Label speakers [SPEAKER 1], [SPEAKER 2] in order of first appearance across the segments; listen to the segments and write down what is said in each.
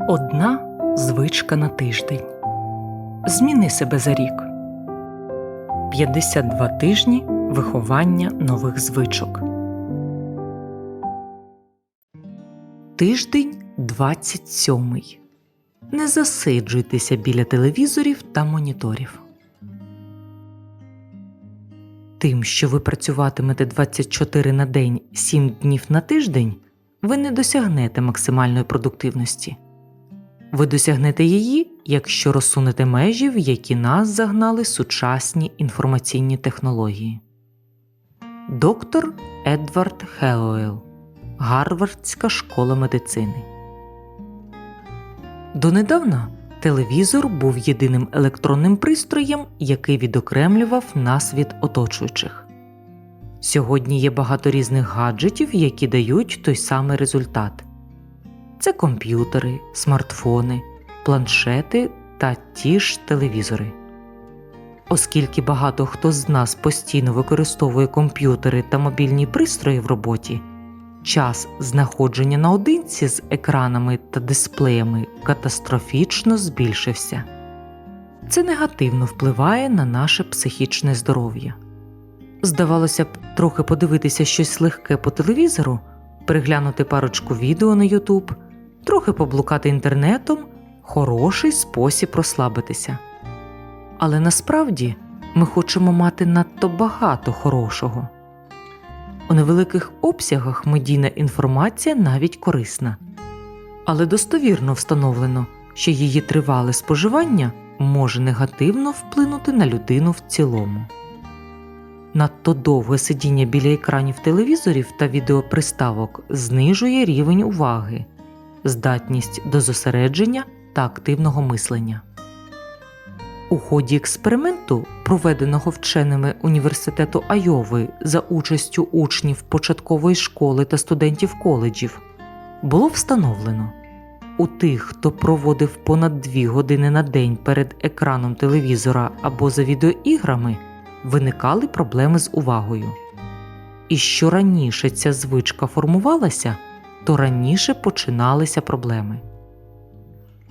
[SPEAKER 1] Одна звичка на тиждень. Зміни себе за рік. 52 тижні виховання нових звичок. Тиждень 27. Не засиджуйтеся біля телевізорів та моніторів. Тим, що ви працюватимете 24 на день 7 днів на тиждень, ви не досягнете максимальної продуктивності. Ви досягнете її, якщо розсунете межі, в які нас загнали сучасні інформаційні технології. Доктор Едвард Хеллоуел Гарвардська школа медицини. Донедавна телевізор був єдиним електронним пристроєм, який відокремлював нас від оточуючих. Сьогодні є багато різних гаджетів, які дають той самий результат це комп'ютери, смартфони, планшети та ті ж телевізори. Оскільки багато хто з нас постійно використовує комп'ютери та мобільні пристрої в роботі, час знаходження наодинці з екранами та дисплеями катастрофічно збільшився. Це негативно впливає на наше психічне здоров'я. Здавалося б, трохи подивитися щось легке по телевізору, переглянути парочку відео на YouTube, трохи поблукати інтернетом хороший спосіб розслабитися. Але насправді ми хочемо мати надто багато хорошого. У невеликих обсягах медійна інформація навіть корисна, але достовірно встановлено, що її тривале споживання може негативно вплинути на людину в цілому. Надто довге сидіння біля екранів телевізорів та відеоприставок знижує рівень уваги, здатність до зосередження та активного мислення. У ході експерименту, проведеного вченими університету Айови за участю учнів початкової школи та студентів коледжів, було встановлено у тих, хто проводив понад дві години на день перед екраном телевізора або за відеоіграми, виникали проблеми з увагою. І що раніше ця звичка формувалася, то раніше починалися проблеми.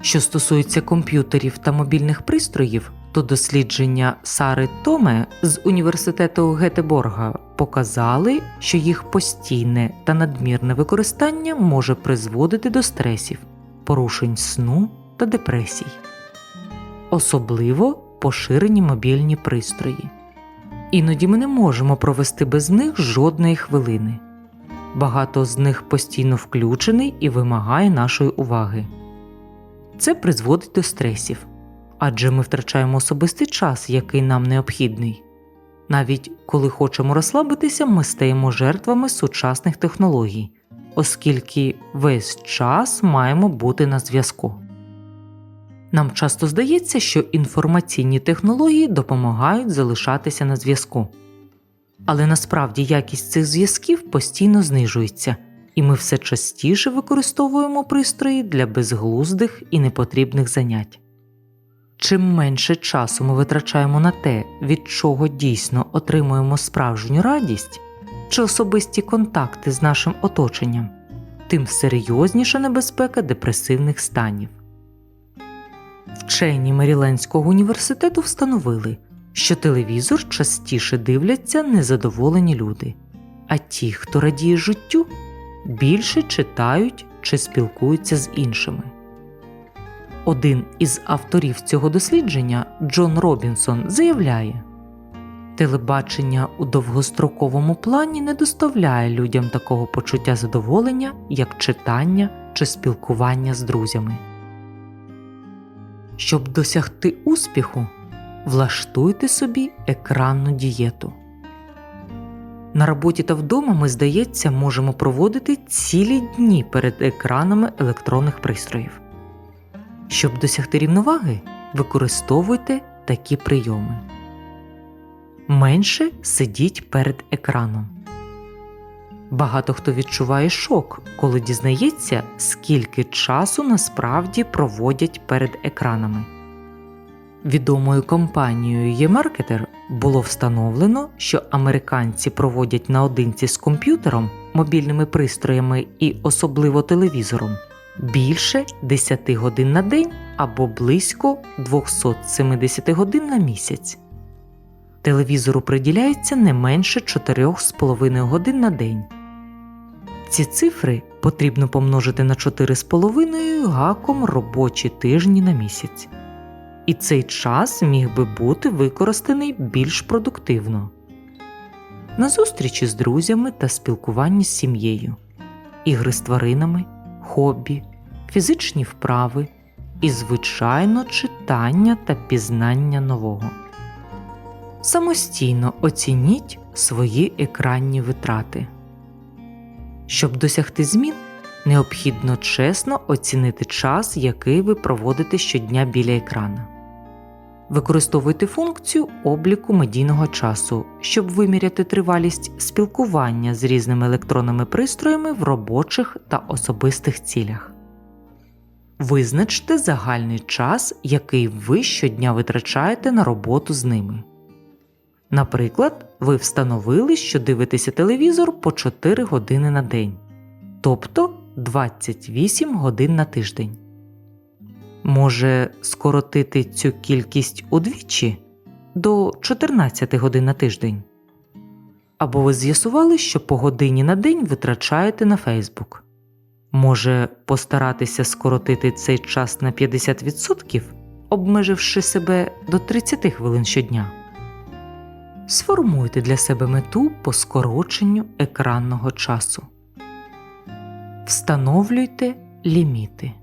[SPEAKER 1] Що стосується комп'ютерів та мобільних пристроїв, то дослідження Сари Томе з університету Гетеборга показали, що їх постійне та надмірне використання може призводити до стресів, порушень сну та депресій, особливо поширені мобільні пристрої. Іноді ми не можемо провести без них жодної хвилини. Багато з них постійно включений і вимагає нашої уваги. Це призводить до стресів, адже ми втрачаємо особистий час, який нам необхідний. Навіть коли хочемо розслабитися, ми стаємо жертвами сучасних технологій, оскільки весь час маємо бути на зв'язку. Нам часто здається, що інформаційні технології допомагають залишатися на зв'язку. Але насправді якість цих зв'язків постійно знижується, і ми все частіше використовуємо пристрої для безглуздих і непотрібних занять. Чим менше часу ми витрачаємо на те, від чого дійсно отримуємо справжню радість чи особисті контакти з нашим оточенням, тим серйозніша небезпека депресивних станів. Вчені Мерілендського університету встановили, що телевізор частіше дивляться незадоволені люди, а ті, хто радіє життю, більше читають чи спілкуються з іншими. Один із авторів цього дослідження, Джон Робінсон, заявляє, телебачення у довгостроковому плані не доставляє людям такого почуття задоволення, як читання чи спілкування з друзями. Щоб досягти успіху, влаштуйте собі екранну дієту. На роботі та вдома ми, здається, можемо проводити цілі дні перед екранами електронних пристроїв. Щоб досягти рівноваги, використовуйте такі прийоми. Менше сидіть перед екраном. Багато хто відчуває шок, коли дізнається, скільки часу насправді проводять перед екранами. Відомою компанією eMarketer було встановлено, що американці проводять наодинці з комп'ютером, мобільними пристроями і особливо телевізором більше 10 годин на день або близько 270 годин на місяць. Телевізору приділяється не менше 4,5 годин на день. Ці цифри потрібно помножити на 4,5 гаком робочі тижні на місяць. І цей час міг би бути використаний більш продуктивно на зустрічі з друзями та спілкуванні з сім'єю, ігри з тваринами, хобі, фізичні вправи і, звичайно, читання та пізнання нового. Самостійно оцініть свої екранні витрати. Щоб досягти змін, необхідно чесно оцінити час, який ви проводите щодня біля екрана. Використовуйте функцію обліку медійного часу, щоб виміряти тривалість спілкування з різними електронними пристроями в робочих та особистих цілях. Визначте загальний час, який ви щодня витрачаєте на роботу з ними. Наприклад, ви встановили, що дивитеся телевізор по 4 години на день, тобто 28 годин на тиждень. Може скоротити цю кількість удвічі до 14 годин на тиждень. Або ви з'ясували, що по годині на день витрачаєте на Фейсбук. Може постаратися скоротити цей час на 50%, обмеживши себе до 30 хвилин щодня. Сформуйте для себе мету по скороченню екранного часу. Встановлюйте ліміти.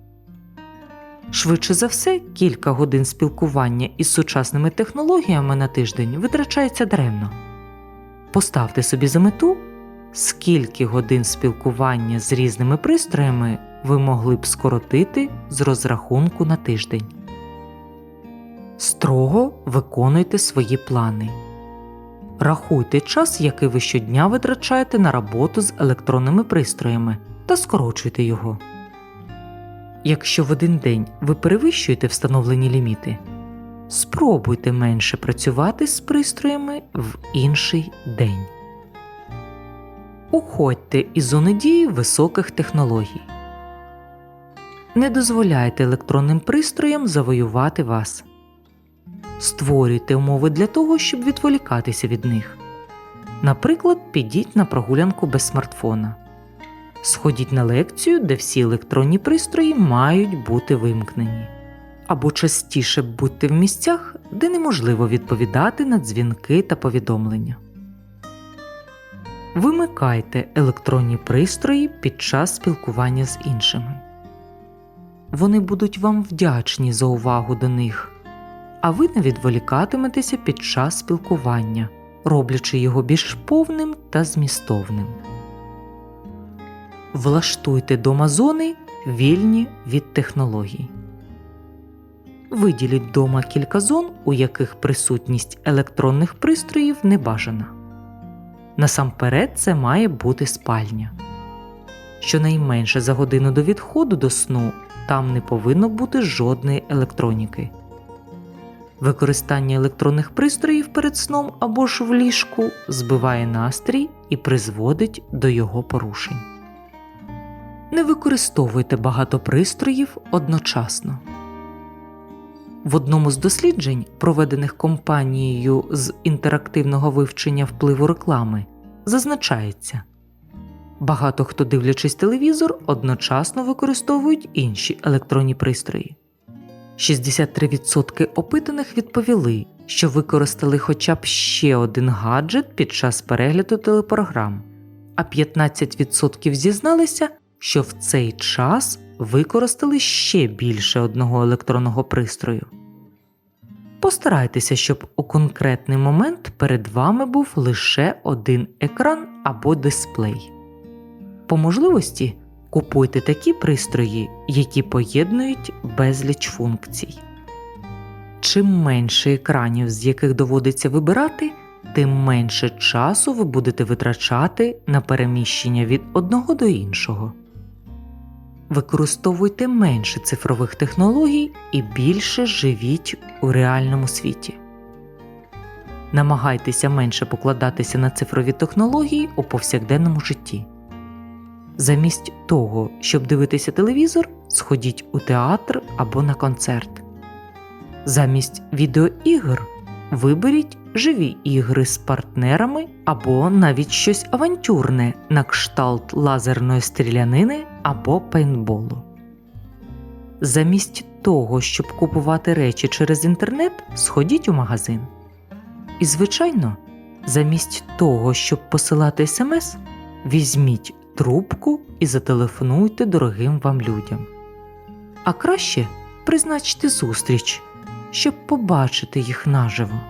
[SPEAKER 1] Швидше за все, кілька годин спілкування із сучасними технологіями на тиждень витрачається даремно. Поставте собі за мету, скільки годин спілкування з різними пристроями ви могли б скоротити з розрахунку на тиждень. Строго виконуйте свої плани. Рахуйте час, який ви щодня витрачаєте на роботу з електронними пристроями, та скорочуйте його. Якщо в один день ви перевищуєте встановлені ліміти, спробуйте менше працювати з пристроями в інший день. Уходьте із зони дії високих технологій. Не дозволяйте електронним пристроям завоювати вас. Створюйте умови для того, щоб відволікатися від них. Наприклад, підіть на прогулянку без смартфона. Сходіть на лекцію, де всі електронні пристрої мають бути вимкнені. Або частіше будьте в місцях, де неможливо відповідати на дзвінки та повідомлення. Вимикайте електронні пристрої під час спілкування з іншими. Вони будуть вам вдячні за увагу до них, а ви не відволікатиметеся під час спілкування, роблячи його більш повним та змістовним. Влаштуйте дома зони вільні від технологій. Виділіть дома кілька зон, у яких присутність електронних пристроїв не бажана. Насамперед це має бути спальня. Щонайменше за годину до відходу до сну там не повинно бути жодної електроніки. Використання електронних пристроїв перед сном або ж в ліжку збиває настрій і призводить до його порушень. Не використовуйте багато пристроїв одночасно. В одному з досліджень, проведених компанією з інтерактивного вивчення впливу реклами, зазначається багато хто, дивлячись телевізор, одночасно використовують інші електронні пристрої. 63% опитаних відповіли, що використали хоча б ще один гаджет під час перегляду телепрограм, а 15% зізналися, що в цей час використали ще більше одного електронного пристрою. Постарайтеся, щоб у конкретний момент перед вами був лише один екран або дисплей. По можливості купуйте такі пристрої, які поєднують безліч функцій. Чим менше екранів, з яких доводиться вибирати, тим менше часу ви будете витрачати на переміщення від одного до іншого. Використовуйте менше цифрових технологій і більше живіть у реальному світі. Намагайтеся менше покладатися на цифрові технології у повсякденному житті. Замість того, щоб дивитися телевізор, сходіть у театр або на концерт. Замість відеоігр виберіть живі ігри з партнерами або навіть щось авантюрне на кшталт лазерної стрілянини або пейнтболу. Замість того, щоб купувати речі через інтернет, сходіть у магазин. І, звичайно, замість того, щоб посилати смс, візьміть трубку і зателефонуйте дорогим вам людям. А краще призначте зустріч, щоб побачити їх наживо.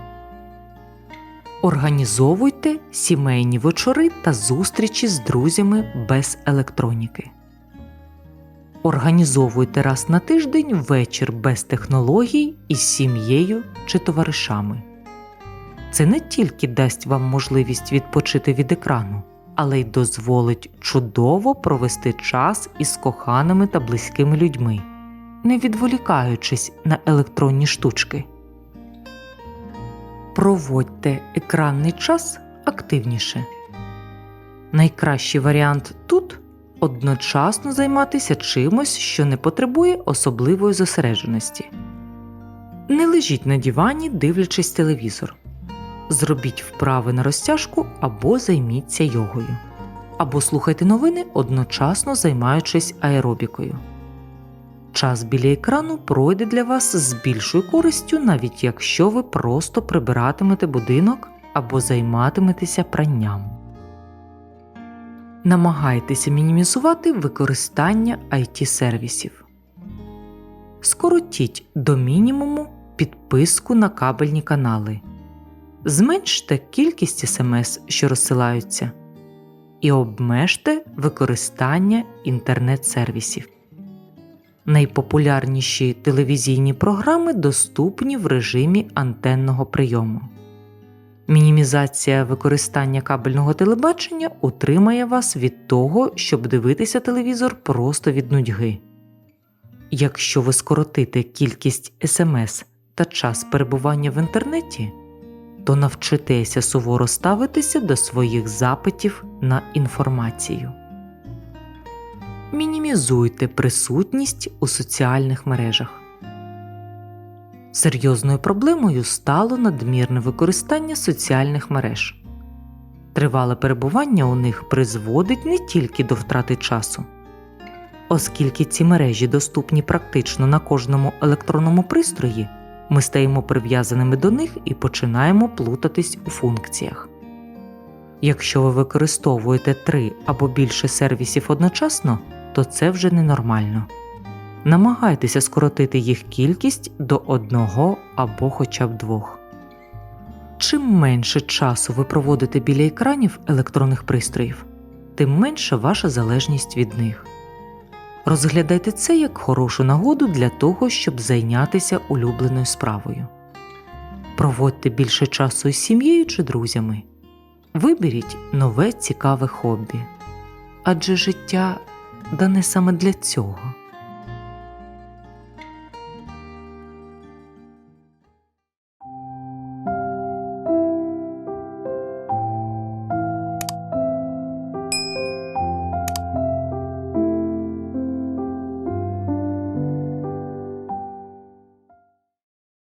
[SPEAKER 1] Організовуйте сімейні вечори та зустрічі з друзями без електроніки. Організовуйте раз на тиждень вечір без технологій із сім'єю чи товаришами. Це не тільки дасть вам можливість відпочити від екрану, але й дозволить чудово провести час із коханими та близькими людьми, не відволікаючись на електронні штучки. Проводьте екранний час активніше. Найкращий варіант тут одночасно займатися чимось, що не потребує особливої зосередженості. Не лежіть на дивані, дивлячись телевізор. Зробіть вправи на розтяжку або займіться йогою. Або слухайте новини, одночасно займаючись аеробікою. Час біля екрану пройде для вас з більшою користю, навіть якщо ви просто прибиратимете будинок або займатиметеся пранням. Намагайтеся мінімізувати використання it сервісів. Скоротіть до мінімуму підписку на кабельні канали. Зменште кількість смс, що розсилаються, і обмежте використання інтернет-сервісів. Найпопулярніші телевізійні програми доступні в режимі антенного прийому. Мінімізація використання кабельного телебачення утримає вас від того, щоб дивитися телевізор просто від нудьги. Якщо ви скоротите кількість смс та час перебування в інтернеті, то навчитеся суворо ставитися до своїх запитів на інформацію. Мінімізуйте присутність у соціальних мережах. Серйозною проблемою стало надмірне використання соціальних мереж. Тривале перебування у них призводить не тільки до втрати часу, оскільки ці мережі доступні практично на кожному електронному пристрої, ми стаємо прив'язаними до них і починаємо плутатись у функціях. Якщо ви використовуєте три або більше сервісів одночасно, то це вже ненормально. Намагайтеся скоротити їх кількість до одного або хоча б двох. Чим менше часу ви проводите біля екранів електронних пристроїв, тим менша ваша залежність від них. Розглядайте це як хорошу нагоду для того, щоб зайнятися улюбленою справою. Проводьте більше часу із сім'єю чи друзями. Виберіть нове цікаве хобі. Адже життя дане саме для цього.